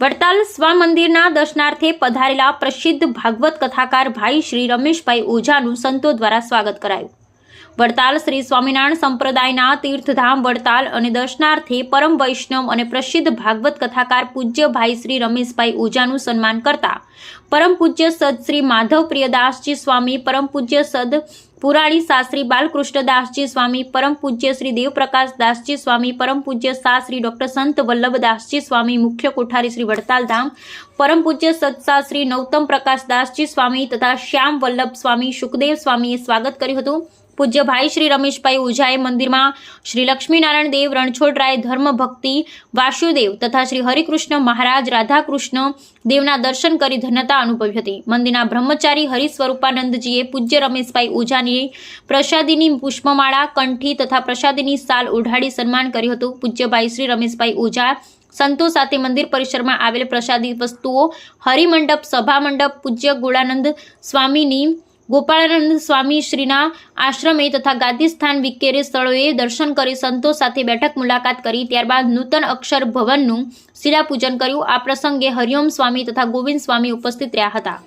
વડતાલ સ્વામંદિરના દર્શનાર્થે પધારેલા પ્રસિદ્ધ ભાગવત કથાકાર ભાઈ શ્રી રમેશભાઈ ઓઝાનું સંતો દ્વારા સ્વાગત કરાયું. વડતાલ શ્રી સ્વામિનારાયણ સંપ્રદાયના તીર્થધામ વડતાલ અને દર્શનાર્થે પરમ વૈષ્ણવ અને પ્રસિદ્ધ ભાગવત કથાકાર પૂજ્ય ભાઈ શ્રી રમેશભાઈ ઓઝાનું સન્માન કરતા પરમ પૂજ્ય સદ શ્રી માધવ પ્રિયદાસજી સ્વામી, પરમ પૂજ્ય સદ પુરાણી શાસ્ત્રી બાલકૃષ્ણદાસજી સ્વામી, પરમ પૂજ્ય શ્રી દેવપ્રકાશ દાસજી સ્વામી, પરમ પૂજ્ય શાસ્ત્રી ડોક્ટર સંત વલ્લભદાસજી સ્વામી, મુખ્ય કોઠારી શ્રી વડતાલ ધામ પરમ પૂજ્ય સત્શાસ્ત્રી નૌતમ પ્રકાશ દાસજી સ્વામી તથા શ્યામ વલ્લભ સ્વામી, સુખદેવ સ્વામીએ સ્વાગત કર્યું હતું. પૂજ્ય ભાઈ શ્રી રમેશભાઈ ઓઝાએ મંદિરમાં શ્રી લક્ષ્મીનારાયણ દેવ રણછોડરાય ધર્મ ભક્તિ વાસુદેવ તથા શ્રી હરિકૃષ્ણ મહારાજ રાધાકૃષ્ણ દેવના દર્શન કરી ધન્યતા અનુભવી હતી. મંદિરના બ્રહ્મચારી હરિસ્વરૂપાનંદજીએ પૂજ્ય રમેશભાઈ ઓઝાની પ્રસાદીની પુષ્પમાળા, કંઠી તથા પ્રસાદીની સાલ ઓઢાડી સન્માન કર્યું હતું. પૂજ્યભાઈ શ્રી રમેશભાઈ ઓઝા સંતો સાથે મંદિર પરિસરમાં આવેલ પ્રસાદી વસ્તુઓ હરિમંડપ, સભામંડપ, પૂજ્ય ગુળાનંદ સ્વામીની ગોપાળાનંદ સ્વામી શ્રીના આશ્રમે તથા ગાદી સ્થાન વિકેરે સ્થળોએ દર્શન કરી સંતો સાથે બેઠક મુલાકાત કરી. ત્યારબાદ નૂતન અક્ષર ભવનનું શિલાપૂજન કર્યું. આ પ્રસંગે હરિઓમ સ્વામી તથા ગોવિંદ સ્વામી ઉપસ્થિત રહ્યા હતા.